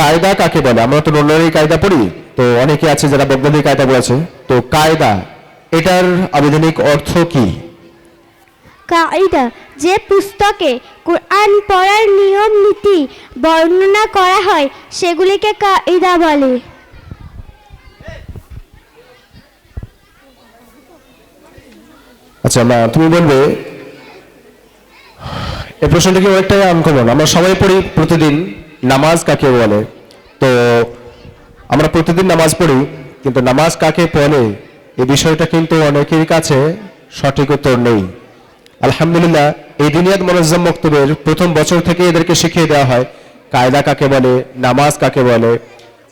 কায়দা কাকে বলে? আমরা তো নন্নারি কায়দা পড়ি তো অনেকে আছে যারা বৈজ্ঞানিক কায়দা বলেছে। তো কায়দা এটার আবেদনিক অর্থ কি? কায়দা যে পুস্তকে কোরআন পড়ার নিয়ম নীতি বর্ণনা করা হয় সেগুলিকে কায়দা বলে। আচ্ছা মা তুমি বলবে এই প্রশ্নটা কি অনেকটাই আনকমন? আমরা সবাই পড়ি প্রতিদিন নামাজ কাকে বলে? তো আমরা প্রতিদিন নামাজ পড়ি, কিন্তু নামাজ কাকে বলে এই বিষয়টা কিন্তু অনেকের কাছে সঠিক উত্তর নেই। আলহামদুলিল্লাহ, এই দিনিয়াত মনজ্জাম মক্তবের প্রথম বছর থেকে এদেরকে শিখিয়ে দেওয়া হয়, কায়দা কাকে বলে, নামাজ কাকে বলে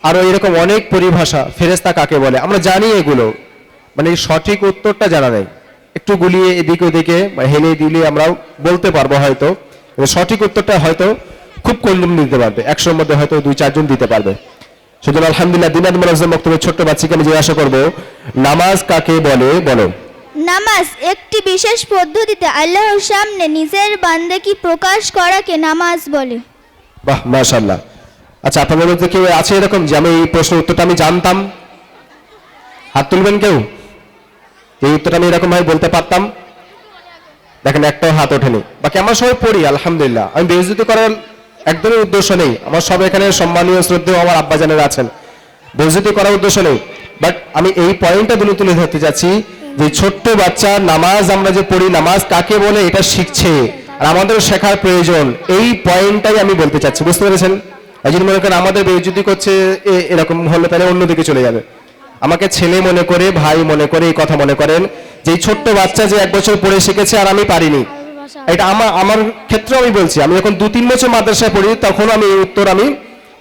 আরও এরকম অনেক পরিভাষা ফেরেস্তা কাকে বলে, আমরা জানি এগুলো মানে সঠিক উত্তরটা জানা নেই। একটু গুলিয়ে এদিকে ওদিকে হেলে দিলে আমরাও বলতে পারব হয়তো, সঠিক উত্তরটা হয়তো খুব কম দিতে পারবে। একশোর মধ্যে হয়তো দুই চারজন দিতে পারবে। সুতরাং আলহামদুলিল্লাহ দিনাদ মনাজ্জাম বক্তব্যের ছোট্ট বাচ্চাকে আমি জিজ্ঞাসা করব নামাজ কাকে বলে? বলো। নামাজ একটি বিশেষ পদ্ধতিতে আল্লাহর সামনে নিজের বান্দাকি প্রকাশ করাকে নামাজ বলে। বাহ মাশাল্লাহ আচ্ছা আপনাদের মধ্যে কেউ আছে এরকম যে আমি এই প্রশ্নের উত্তরটা আমি জানতাম? হাত তুলবেন কেউ? এই উত্তরটা আমি এরকম ভাবে বলতে পারতাম? দেখেন একটাও হাত ওঠেনি। বাকি আমার সবাই পড়ি আলহামদুলিল্লাহ। আমি বেইজ্জতি করার একদমই উদ্দেশ্য নেই। আমার সব এখানে সম্মানীয় শ্রদ্ধেয় আমার আব্বাজানেরা আছেন। বেইজ্জতি করার উদ্দেশ্য নেই। বাট আমি এই পয়েন্টটা তুলে তুলে ধরতে যাচ্ছি যে ছোট্ট বাচ্চা নামাজ আমরা যে পড়ি, নামাজ কাকে বলে এটা শিখছে আর আমাদের শেখার প্রয়োজন, এই পয়েন্টটাই আমি বলতে চাচ্ছি। বুঝতে পেরেছেন? এই জন্য মনে করেন আমাদের বেইজ্জতি করছে এরকম হলে তাহলে অন্যদিকে চলে যাবে। আমাকে ছেলে মনে করে, ভাই মনে করে, এই কথা মনে করেন যে ছোট্ট বাচ্চা যে এক বছর পড়ে শিখেছে আর আমি পারিনি। এটা আমার আমার ক্ষেত্রে আমি বলছি আমি যখন দু তিন বছর মাদ্রাসায় পড়ি তখন আমি এই উত্তর আমি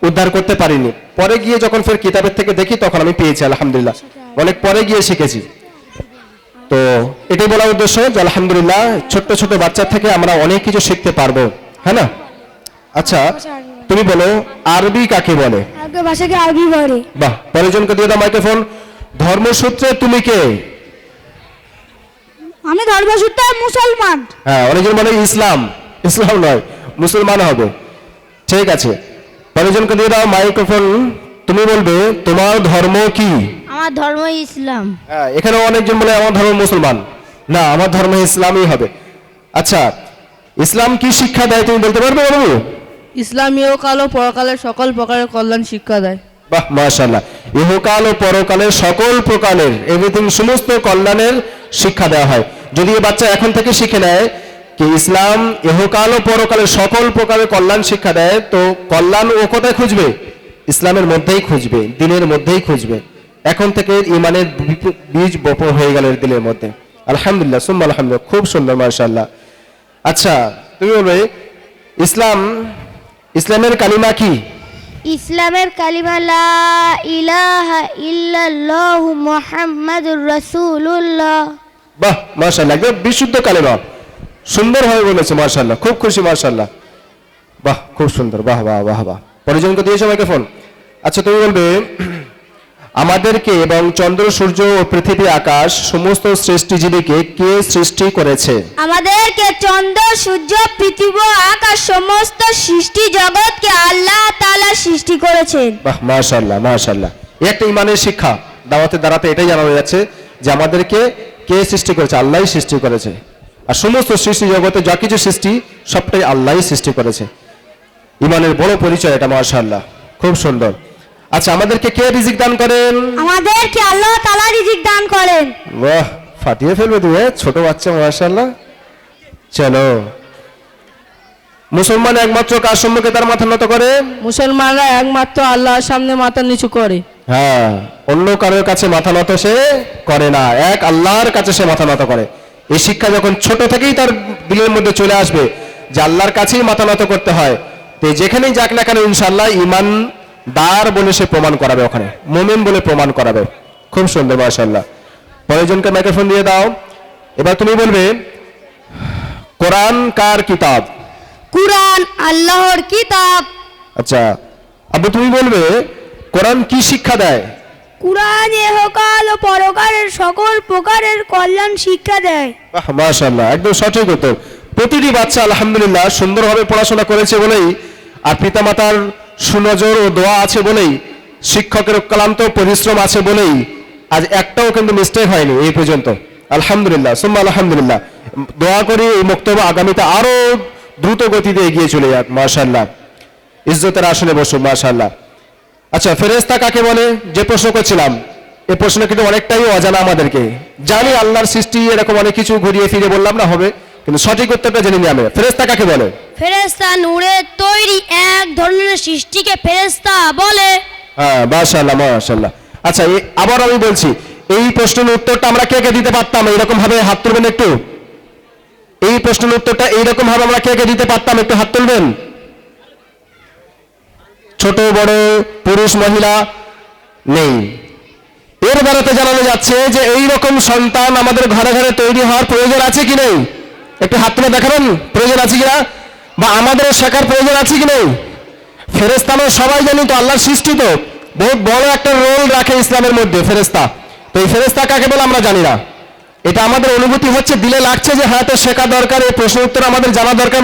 উদ্ধার করতে পারিনি। পরে গিয়ে যখন ফের কিতাবের থেকে দেখি তখন আমি পেয়েছি আলহামদুলিল্লাহ। অনেক পরে গিয়ে শিখেছি। তো এটাই বলার উদ্দেশ্য যে আলহামদুলিল্লাহ ছোট্ট ছোট বাচ্চা থেকে আমরা অনেক কিছু শিখতে পারব হ্যাঁ না? আচ্ছা তুমি বলো আরবি কাকে বলে? ভাষাকে আরবি বলে। বাহ পরেরজনকে দিয়ে দাও মাইক্রোফোন। ধর্মসূত্রে তুমি কে? আমি ধর্মসূত্রে মুসলমান। হ্যাঁ অনেকজন বলে ইসলাম ইসলাম নয় মুসলমান হবে। ঠিক আছে। অনেকজনকে দিয়ে দাও মাইক্রোফোন। তুমি বলবে তোমার ধর্ম কি? আমার ধর্ম ইসলাম। হ্যাঁ এখানে অনেকজন বলে আমার ধর্ম মুসলমান। না আমার ধর্ম ইসলামই হবে। আচ্ছা ইসলাম কি শিক্ষা দেয় তুমি বলতে পারবে বাবু? ইসলামীয় কাল ও পরকালের সকল প্রকারের কল্যাণ শিক্ষা দেয়। বাহ মাশাল্লাহ ইহকাল ও পরকালের সকল প্রকারের এভরিথিং সমস্ত কল্যাণের শিক্ষা দেওয়া হয়। যদি এই বাচ্চা এখন থেকে শিখে নেয় কি ইসলাম ইহকাল ও পরকালে সকল প্রকারের কল্যাণ শিক্ষা দেয়, তো কল্যাণ ও কোথায় খুঁজবে? ইসলামের মধ্যেই খুঁজবে, দিনের মধ্যেই খুঁজবে। এখন থেকে ইমানের বীজ বপন হয়ে গেল দিলের মধ্যে। আলহামদুলিল্লাহ, সুম্মা আলহামদুলিল্লাহ, খুব সুন্দর মাশাল্লাহ আচ্ছা তুমি বলবে, ইসলাম, ইসলামের কালিমা কি? ইসলামের কালিমা লা ইলাহা ইল্লাল্লাহু মুহাম্মাদুর রাসূলুল্লাহ। বাহ মার্শাল্লাহ একদম বিশুদ্ধ কালেমা সুন্দরভাবে বলেছে মার্শাল্লাহ খুব খুশি মার্শাল্লাহ বাহ খুব সুন্দর বাহ বাহ বাহ বাহ। পরিজনকে দিয়েছে আমাকে ফোন? আচ্ছা তুমি বলবে আমাদেরকে এবং চন্দ্র সূর্য ও পৃথিবী আকাশ সমস্ত সৃষ্টিজীবীকে কে সৃষ্টি করেছে? আমাদেরকে চন্দ্র সূর্য পৃথিবী আকাশ সমস্ত সৃষ্টি জগৎকে আল্লাহ তাআলা সৃষ্টি করেছেন। বাহ মাশাল্লাহ এই একটা ইমানের শিক্ষা দাওয়াতের দ্বারাতে এটাই জানানো যাচ্ছে যে আমাদেরকে কে সৃষ্টি করেছে? আল্লাহই সৃষ্টি করেছে। আর সমস্ত সৃষ্টি জগতে যা কিছু সৃষ্টি সবটাই আল্লাহই সৃষ্টি করেছে। ইমানের বড় পরিচয় এটা মাশাল্লাহ খুব সুন্দর। আচ্ছা আমাদেরকে কে রিজিক দান করেন? আমাদেরকে আল্লাহ তাআলা রিজিক দান করেন। বাহ ফাটিয়ে ফেলবে তুমি হ্যাঁ? ছোট বাচ্চা মাশাল্লাহ চলো। মুসলমান একমাত্র কার সম্মুখে তার মাথা নত করে? মুসলমানরা একমাত্র আল্লাহর সামনে মাথা নিচু করে। হ্যাঁ অন্য কারোর কাছে মাথা নত সে করে না। এক আল্লাহর কাছে সে মাথা নত করে। এই শিক্ষা যখন ছোট থেকেই তার দিলের মধ্যে চলে আসবে যে আল্লাহর কাছেই মাথা নত করতে হয় তো যেখানেই যাক না কেন ইনশাল্লাহ ইমান দার বলে সে প্রমাণ করাবে ওখানে মোমেন বলে প্রমাণ করাবে। খুব সুন্দর মাশাল্লাহ পরেরজনকে মাইক্রোফোন দিয়ে দাও। এবার তুমি বলবে কোরআন কার কিতাব? কুরআন আল্লাহর কিতাব। আচ্ছা আবু তুমি বলবে কোরআন কি শিক্ষা দেয়? কুরআন ইহকাল ও পরকালের সকল প্রকারের কল্যাণ শিক্ষা দেয়। বাহ মাশাআল্লাহ একদম সঠিক উত্তর। প্রতিটি বাচ্চা আলহামদুলিল্লাহ সুন্দরভাবে পড়াশোনা করেছে বলেই আর পিতামাতার সুনজর ও দোয়া আছে বলেই শিক্ষকের অক্লান্ত পরিশ্রম আছে বলেই আজ একটাও কিন্তু মিস্টেক হয়নি এই পর্যন্ত। আলহামদুলিল্লাহ সুম্মা আলহামদুলিল্লাহ। দোয়া করি এই বক্তব্য আগামীতে আরও দ্রুত গতিতে এগিয়ে চলে যাক মাশাল্লাহ ইজ্জতের আসনে বসো মাশাল্লাহ আচ্ছা ফেরেস্তা কাকে বলে? যে প্রশ্ন করছিলাম এ প্রশ্ন কিন্তু অনেকটাই অজানা আমাদেরকে। জানি আল্লাহর সৃষ্টি এরকম অনেক কিছু ঘুরিয়ে ফিরে বললাম না হবে কিন্তু সঠিক উত্তরটা জেনে নিই আমি। ফেরেস্তা কাকে বলে? ফেরেস্তা নূরের তৈরি এক ধরনের সৃষ্টিকে ফেরেস্তা বলে। হ্যাঁ মাশাল্লাহ মাশাল্লাহ আচ্ছা এই- আবার আমি বলছি এই প্রশ্নের উত্তরটা আমরা কে কে দিতে পারতাম? এইরকম ভাবে হাত তুলবেন একটু? এই প্রশ্নের উত্তরটা এইরকম ভাবে আমরা কে কে দিতে পারতাম? একটু হাত তুলবেন? ছোট, বড়, পুরুষ, মহিলা নেই। এর বেড়াতে জানানো যাচ্ছে যে এই রকম সন্তান আমাদের ঘরে ঘরে তৈরি হওয়ার প্রয়োজন আছে কি নেই? একটু হাত তুলে দেখাবেন, প্রয়োজন আছে কিনা? বা আমাদের শেখার প্রয়োজন আছে কি নেই? ফেরেস্তা আমরা সবাই জানি তো, আল্লাহর সৃষ্টি তো। বহুত বড় একটা রোল রাখে ইসলামের মধ্যে ফেরেস্তা তো এই ফেরেস্তা কাকে বলে আমরা জানি না। এটা আমাদের অনুভূতি হচ্ছে, দিলে লাগছে যে হ্যাঁ তো শেখা দরকার, এই প্রশ্ন উত্তর আমাদের জানা দরকার।